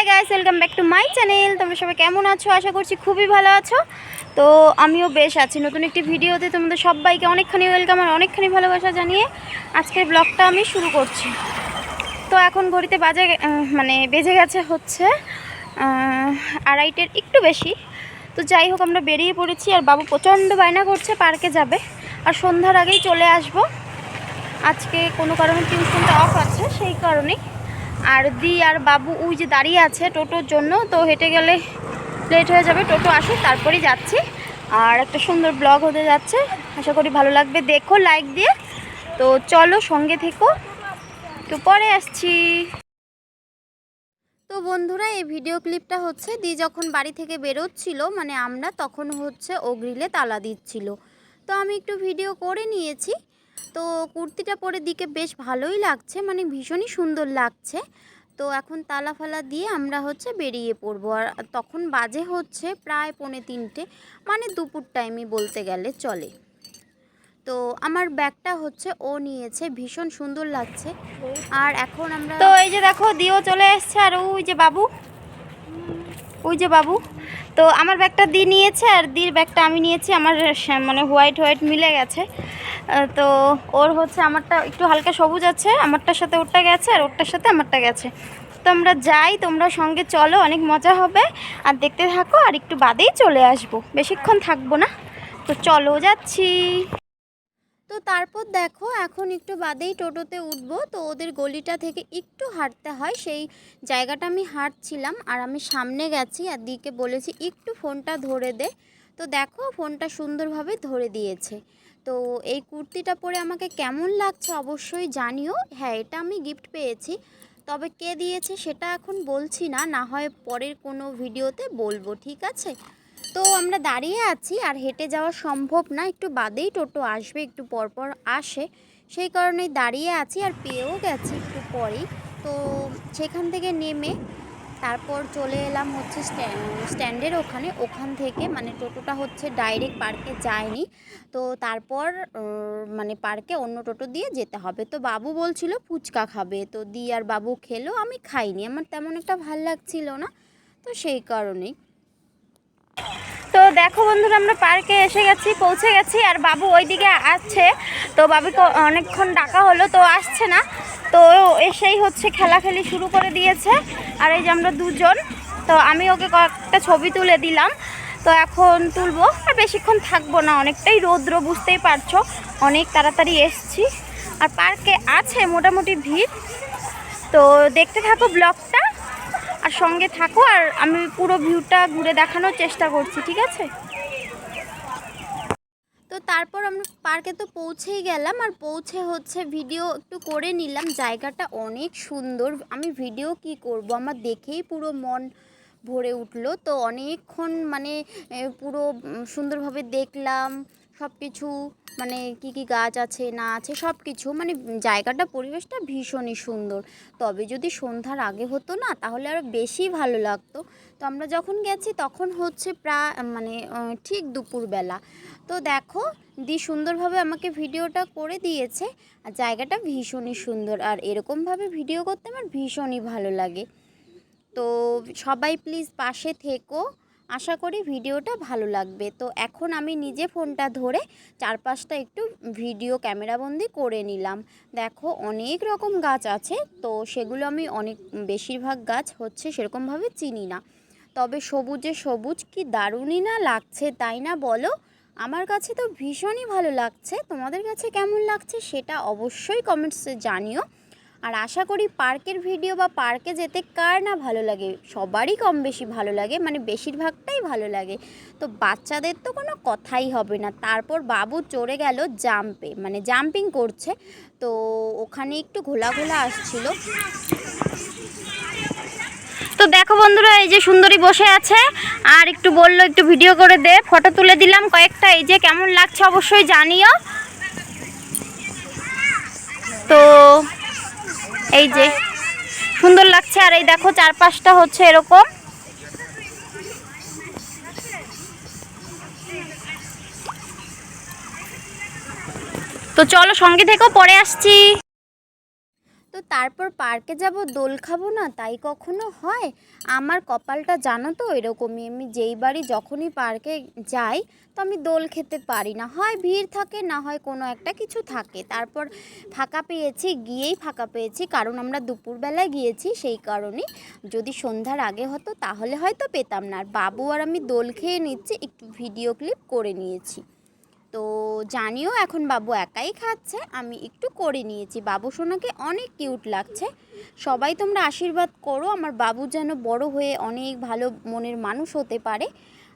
Hi guys, welcome back to my channel. তোমরা সবাই কেমন আছো? আশা করছি খুবই ভালো আছো। তো আমিও বেশ আছি। নতুন একটি ভিডিওতে তোমাদের সবাইকে অনেকখানি ওয়েলকাম আর অনেকখানি ভালোবাসা জানিয়ে আজকের ব্লগটা আমি শুরু করছি। তো এখন ঘড়িতে বাজে মানে বেজে গেছে হচ্ছে আড়াইটের একটু বেশি। তো যাই হোক, আমরা বেরিয়ে পড়েছি আর বাবু প্রচণ্ড বায়না করছে, পার্কে যাবে। আর সন্ধ্যার আগেই চলে আসব। আজকে কোনো কারণে টিউশনটা অফ আছে, সেই কারণেই। আর দি আর বাবু ওই যে দাঁড়িয়ে আছে টোটোর জন্য, তো হেঁটে গেলে লেট হয়ে যাবে। টোটো আসুক তারপরেই যাচ্ছি। আর একটা সুন্দর ব্লগ হতে যাচ্ছে। আশা করি ভালো লাগবে। দেখো লাইক দিয়ে। তো চলো, সঙ্গে থেকো। তো পরে আসছি। তো বন্ধুরা, এই ভিডিও ক্লিপটা হচ্ছে, দি যখন বাড়ি থেকে বেরোচ্ছিল মানে আমরা, তখন হচ্ছে ও গ্রিলে তালা দিচ্ছিল। তো আমি একটু ভিডিও করে নিয়েছি। তো কুর্তিটা পরে দিকে বেশ ভালোই লাগছে মানে ভীষণই সুন্দর লাগছে। তো এখন তালা ফালা দিয়ে আমরা হচ্ছে বেরিয়ে পড়ব। আর তখন বাজে হচ্ছে প্রায় পৌনে তিনটে মানে দুপুর টাইমই বলতে গেলে চলে। তো আমার ব্যাগটা হচ্ছে ও নিয়েছে, ভীষণ সুন্দর লাগছে। আর এখন আমরা তো এই যে দেখো, দিও চলে এসছে, আর ওই যে বাবু। ওই যে বাবু। তো আমার ব্যাগটা দি নিয়েছে, আর দির ব্যাগটা আমি নিয়েছি, আমার মানে হোয়াইট হোয়াইট মিলে গেছে। তো ওর হচ্ছে আমারটা একটু হালকা সবুজ আছে, আমারটার সাথে ওরটা গেছে আর ওরটার সাথে আমারটা গেছে। তো আমরা যাই, তোমরা সঙ্গে চলো, অনেক মজা হবে। আর দেখতে থাকো, আর একটু বাদেই চলে আসব। বেশিক্ষণ থাকব না। তো চলো যাচ্ছি। তো তারপর দেখো, এখন একটু বাদেই টোটোতে উঠবো। তো ওদের গলিটা থেকে একটু হাঁটতে হয়, সেই জায়গাটা আমি হাঁটছিলাম। আর আমি সামনে গেছি আর দিকে বলেছি, একটু ফোনটা ধরে দে। তো দেখো ফোনটা সুন্দরভাবে ধরে দিয়েছে। তো এই কুর্তিটা পরে আমাকে কেমন লাগছে অবশ্যই জানিও। হ্যাঁ এটা আমি গিফট পেয়েছি। তবে কে দিয়েছে সেটা এখন বলছি না না হয় পরের কোনো ভিডিওতে বলব, ঠিক আছে? তো আমরা দাঁড়িয়ে আছি আর হেঁটে যাওয়া সম্ভব না, একটু বাদেই টোটো আসবে, একটু পরপর আসে। সেই কারণেই দাঁড়িয়ে আছি আর পেয়েও গেছি একটু পরেই। তো সেখান থেকে নেমে তারপর চলে এলাম হচ্ছে স্ট্যান্ড স্ট্যান্ডের ওখানে। ওখান থেকে মানে টোটোটা হচ্ছে ডাইরেক্ট পার্কে যায়নি। তো তারপর মানে পার্কে অন্য টোটো দিয়ে যেতে হবে। তো বাবু বলছিল ফুচকা খাবে। তো দি আর বাবু খেলো, আমি খাইনি। আমার তেমন একটা ভালো লাগছিল না। তো সেই কারণেই। তো দেখো বন্ধুরা, আমরা পার্কে এসে গেছি, পৌঁছে গেছি, আর বাবু ওইদিকে আসছে তো বাবুকে অনেকক্ষণ ডাকা হলো, তো আসছে না। তো এসেই হচ্ছে খেলাখেলি শুরু করে দিয়েছে। আর এই যে আমরা দুজন, তো আমি ওকে কয়েকটা ছবি তুলে দিলাম। তো এখন তুলবো, আর বেশিক্ষণ থাকব না, অনেকটাই রৌদ্র, বুঝতেই পারছ। অনেক তাড়াতাড়ি এসছি। আর পার্কে আছে মোটামুটি ভিড়। তো দেখতে থাকো ব্লগটা। আর সঙ্গে থাকো আর আমি পুরো ভিউটা ঘুরে দেখানোর চেষ্টা করছি, ঠিক আছে? তো তারপর আমরা পার্কে তো পৌঁছেই গেলাম আর পৌঁছে হচ্ছে ভিডিও একটু করে নিলাম। জায়গাটা অনেক সুন্দর। আমি ভিডিও কি করব? আমার দেখেই পুরো মন ভরে উঠল। তো অনেকক্ষণ মানে পুরো সুন্দরভাবে দেখলাম। সব কিছু মানে কি কি গাছ আছে, না আছে সব কিছু মানে জায়গাটা, পরিবেশটা ভীষণই সুন্দর। তবে যদি সন্ধ্যার আগে হতো না, তাহলে আরও বেশি ভালো লাগতো। তো আমরা যখন গেছি, তখন হচ্ছে প্রায় মানে ঠিক দুপুরবেলা। তো দেখো, দি সুন্দরভাবে আমাকে ভিডিওটা করে দিয়েছে, আর জায়গাটা ভীষণই সুন্দর। আর এরকমভাবে ভিডিও করতে আমার ভীষণই ভালো লাগে। তো সবাই প্লিজ পাশে থেকো। আশা করি ভিডিওটা ভালো লাগবে। তো এখন আমি নিজে ফোনটা ধরে চারপাশটা একটু ভিডিও ক্যামেরাবন্দি করে নিলাম। দেখো অনেক রকম গাছ আছে, তো সেগুলো আমি অনেক, বেশিরভাগ গাছ হচ্ছে সেরকমভাবে চিনি না। তবে সবুজে সবুজ কি দারুণই না লাগছে তাই না বলো? আমার কাছে তো ভীষণই ভালো লাগছে। তোমাদের কাছে কেমন লাগছে সেটা অবশ্যই কমেন্টসে জানিও। আর আশা করি পার্কের ভিডিও বা পার্কে যেতে কার না ভালো লাগে? সবারই কম বেশি ভালো লাগে মানে বেশিরভাগটাই ভালো লাগে। তো বাচ্চাদের তো কোনো কথাই হবে না। তারপর বাবু চড়ে গেল জাম্পে মানে জাম্পিং করছে। তো ওখানে একটু ঘোলা ঘোলা আসছিল। তো দেখো বন্ধুরা, এই যে সুন্দরী বসে আছে। আর একটু বলল, একটু ভিডিও করে দে। ফটো তুলে দিলাম কয়েকটা। এই যে কেমন লাগছে অবশ্যই জানিও। তো এই যে, সুন্দর লাগছে। আর এই দেখো, চারপাশটা হচ্ছে এরকম। তো চলো সঙ্গে থেকেও পরে আসছি। তো তারপর পার্কে যাব, দোল খাব না, তাই কখনো হয়? আমার কপালটা জানো তো এরকমই, আমি যেই বাড়ি যখনই পার্কে যাই, তো আমি দোল খেতে পারি না। হয় ভিড় থাকে, না হয় কোনো একটা কিছু থাকে। তারপর ফাঁকা পেয়েছি, গিয়েই ফাঁকা পেয়েছি, কারণ আমরা দুপুরবেলায় গিয়েছি, সেই কারণে যদি সন্ধ্যার আগে হতো, তাহলে হয়তো পেতাম না। আর বাবু আর আমি দোল খেয়ে নিচ্ছি, একটু ভিডিও ক্লিপ করে নিয়েছি। তো জানিও এখন বাবু একাই খাচ্ছে, আমি একটু করে নিয়েছি। বাবু সোনাকে অনেক কিউট লাগছে। সবাই তোমরা আশীর্বাদ করো, আমার বাবু যেন বড় হয়ে অনেক ভালো মনের মানুষ হতে পারে।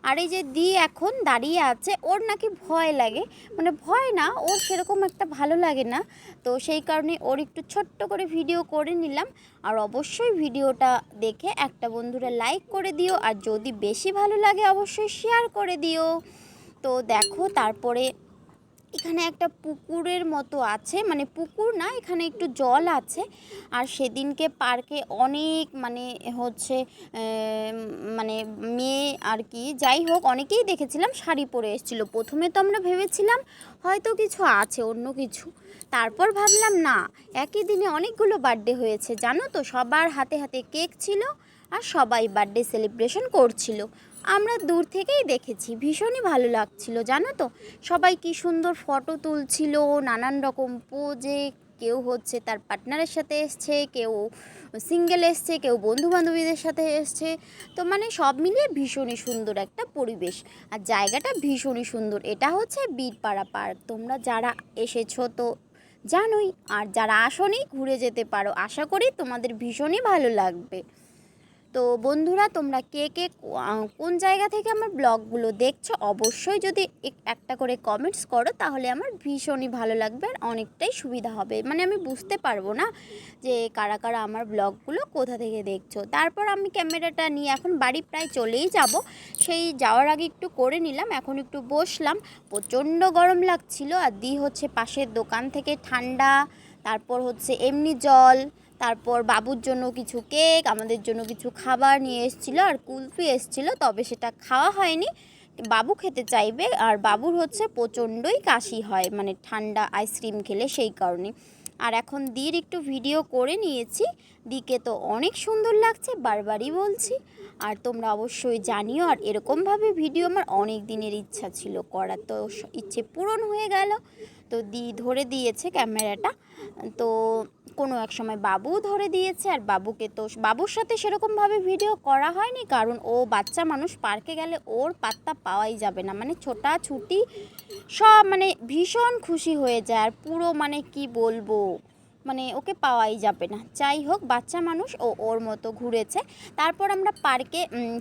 আর এই যে দি এখন দাঁড়িয়ে আছে, ওর নাকি ভয় লাগে। মানে ভয় না, ওর সেরকম একটা ভালো লাগে না। তো সেই কারণে ওর একটু ছোট্ট করে ভিডিও করে নিলাম। আর অবশ্যই ভিডিওটা দেখে একটা বন্ধুরা লাইক করে দিও। আর যদি বেশি ভালো লাগে, অবশ্যই শেয়ার করে দিও। তো দেখো তারপরে এখানে একটা পুকুরের মতো আছে মানে পুকুর না, এখানে একটু জল আছে। আর সেদিনকে পার্কে অনেক মানে হচ্ছে মানে মেয়ে আর কি, যাই হোক, অনেকেই দেখেছিলাম শাড়ি পরে এসেছিল। প্রথমে তো আমরা ভেবেছিলাম হয়তো কিছু আছে, অন্য কিছু। তারপর ভাবলাম, না, একই দিনে অনেকগুলো বার্থডে হয়েছে, জানো তো? সবার হাতে হাতে কেক ছিল আর সবাই বার্থডে সেলিব্রেশন করছিল। আমরা দূর থেকেই দেখেছি, ভীষণই ভালো লাগছিল, জানো তো? সবাই কি সুন্দর ফটো তুলছিল, নানান রকম পোজে কেউ হচ্ছে তার পার্টনারের সাথে এসছে, কেউ সিঙ্গেল এসছে, কেউ বন্ধু বান্ধবীদের সাথে এসছে, তো মানে সব মিলিয়ে ভীষণই সুন্দর একটা পরিবেশ, আর জায়গাটা ভীষণই সুন্দর, এটা হচ্ছে বীরপাড়া পার্ক তোমরা যারা এসেছ তো জানোই, আর যারা আসনি, ঘুরে যেতে পারো, আশা করি তোমাদের ভীষণই ভালো লাগবে। তো বন্ধুরা, তোমরা কে কে কোন জায়গা থেকে আমার ব্লগগুলো দেখছ, অবশ্যই যদি এক- একটা করে কমেন্টস করো, তাহলে আমার ভীষণই ভালো লাগবে আর অনেকটাই সুবিধা হবে। মানে আমি বুঝতে পারব না যে কারা কারা আমার ব্লগগুলো কোথা থেকে দেখছ। তারপর আমি ক্যামেরাটা নিয়ে এখন বাড়ি প্রায় চলেই যাব। সেই যাওয়ার আগে একটু করে নিলাম, এখন একটু বসলাম। প্রচণ্ড গরম লাগছিল, আর দি হচ্ছে পাশের দোকান থেকে ঠান্ডা, তারপর হচ্ছে এমনি জল তারপর বাবুর জন্য কিছু কেক, আমাদের জন্য কিছু খাবার নিয়ে এসেছিল আর কুলফি এসেছিল, তবে সেটা খাওয়া হয়নি। বাবু খেতে চাইবে আর বাবুর হচ্ছে প্রচণ্ডই কাশি হয় মানে ঠান্ডা আইসক্রিম খেলে সেই কারণে। আর এখন দির একটু ভিডিও করে নিয়েছি, দিকে তো অনেক সুন্দর লাগছে, বারবারই বলছি। আর তোমরা অবশ্যই জানিও, আর এরকমভাবে ভিডিও আমার অনেক দিনের ইচ্ছা ছিল করার, তো ইচ্ছে পূরণ হয়ে গেল। তো দি ধরে দিয়েছে ক্যামেরাটা, তো কোনো এক সময় বাবু ধরে দিয়েছে আর বাবুকে তো বাবুর সাথে সেরকমভাবে ভিডিও করা হয়নি, কারণ ও বাচ্চা মানুষ, পার্কে গেলে ওর পাত্তা পাওয়াই যাবে না। মানে ছোটা ছুটি সব মানে ভীষণ খুশি হয়ে যায় আর পুরো মানে কি বলব মানে ওকে পাওয়াই যাবে না। যাই হোক, বাচ্চা মানুষ ও ওর মতো ঘুরেছে। তারপর আমরা পার্কে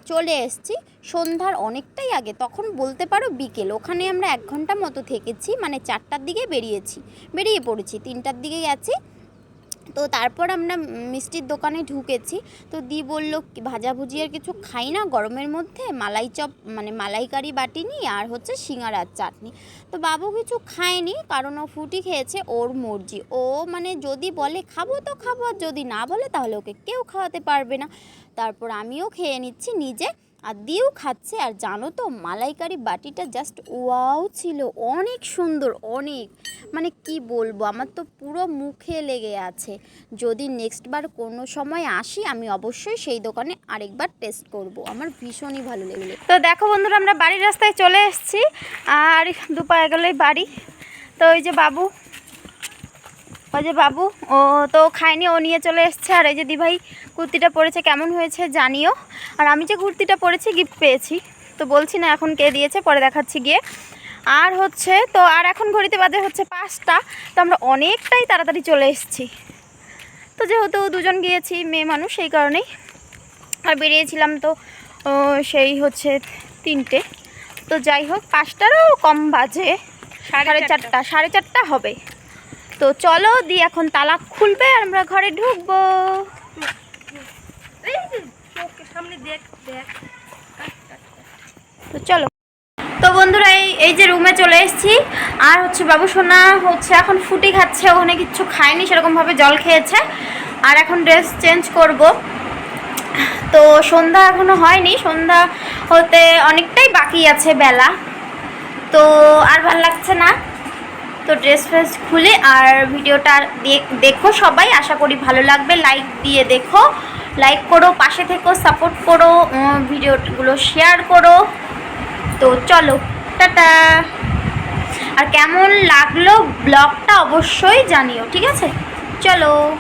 চলে এসেছি। সন্ধ্যার অনেকটাই আগে, তখন বলতে পারো বিকেল। ওখানে আমরা এক ঘণ্টা মতো থেকেছি মানে চারটার দিকে বেরিয়েছি। বেরিয়ে পড়েছি, তিনটার দিকে গেছি। তো তারপর আমরা মিষ্টির দোকানে ঢুকেছি। তো দি বলল "কি ভাজা ভুজি আর কিছু খাই না গরমের মধ্যে। মালাই চপ মানে মালাইকারি বাটি নিই আর হচ্ছে সিঙ্গারার চাটনি। তো বাবু কিছু খায়নি, কারণ ও ফুটি খেয়েছে, ওর মর্জি। ও মানে যদি বলে, খাব তো খাব, আর যদি না বলে, তাহলে ওকে কেউ খাওয়াতে পারবে না। তারপর আমিও খেয়ে নিচ্ছি, নিজে আর দিয়েও খাচ্ছে। আর জানো তো, মালাইকারি বাটিটা জাস্ট ওয়াও ছিল। অনেক সুন্দর, অনেক। মানে কি বলব, আমার তো পুরো মুখে লেগে আছে। যদি নেক্সট বার কোনো সময় আসি, আমি অবশ্যই সেই দোকানে আরেকবার টেস্ট করব। আমার ভীষণই ভালো লেগেছে। তো দেখো বন্ধুরা, আমরা বাড়ির রাস্তায় চলে এসেছি। আর দুপা এগোলেই বাড়ি। তো ওই যে বাবু ওই যে বাবু ও তো খায়নি ও নিয়ে চলে এসছে। আর এই যে দিভাই কুর্তিটা পরেছে কেমন হয়েছে জানিও। আর আমি যে কুর্তিটা পরেছি গিফট পেয়েছি। তো বলছি না এখন কে দিয়েছে পরে দেখাচ্ছি গিয়ে। আর হচ্ছে তো আর এখন ঘড়িতে বাজে হচ্ছে পাঁচটা তো আমরা অনেকটাই তাড়াতাড়ি চলে এসেছি। তো যেহেতু দুজন গিয়েছি মেয়ে মানুষ সেই কারণেই। আর বেরিয়েছিলাম তো ও, সেই হচ্ছে তিনটে। তো যাই হোক পাঁচটারও কম বাজে। সাড়ে চারটা সাড়ে চারটা হবে। তো চলো দি এখন তালা খুলবে আর আমরা ঘরে ঢুকবো। তো চলো। তো বন্ধুরা এই এই যে রুমে চলে এসেছি। আর হচ্ছে বাবু সোনা হচ্ছে এখন ফুটি খাচ্ছে ওখানে কিচ্ছু খায়নি সেরকমভাবে জল খেয়েছে। আর এখন ড্রেস চেঞ্জ করব। তো সন্ধ্যা এখনও হয়নি সন্ধ্যা হতে অনেকটাই বাকি আছে বেলা। তো আর ভালো লাগছে না? তো ড্রেস ফ্রেস খুলে আর ভিডিওটা দেখ- সবাই। আশা করি ভালো লাগবে। লাইক দিয়ে দেখো। লাইক করো, পাশে থেকো সাপোর্ট করো ভিডিওগুলো শেয়ার করো। তো চলো, টাটা। আর কেমন লাগল ব্লগটা অবশ্যই জানিও, ঠিক আছে? চলো।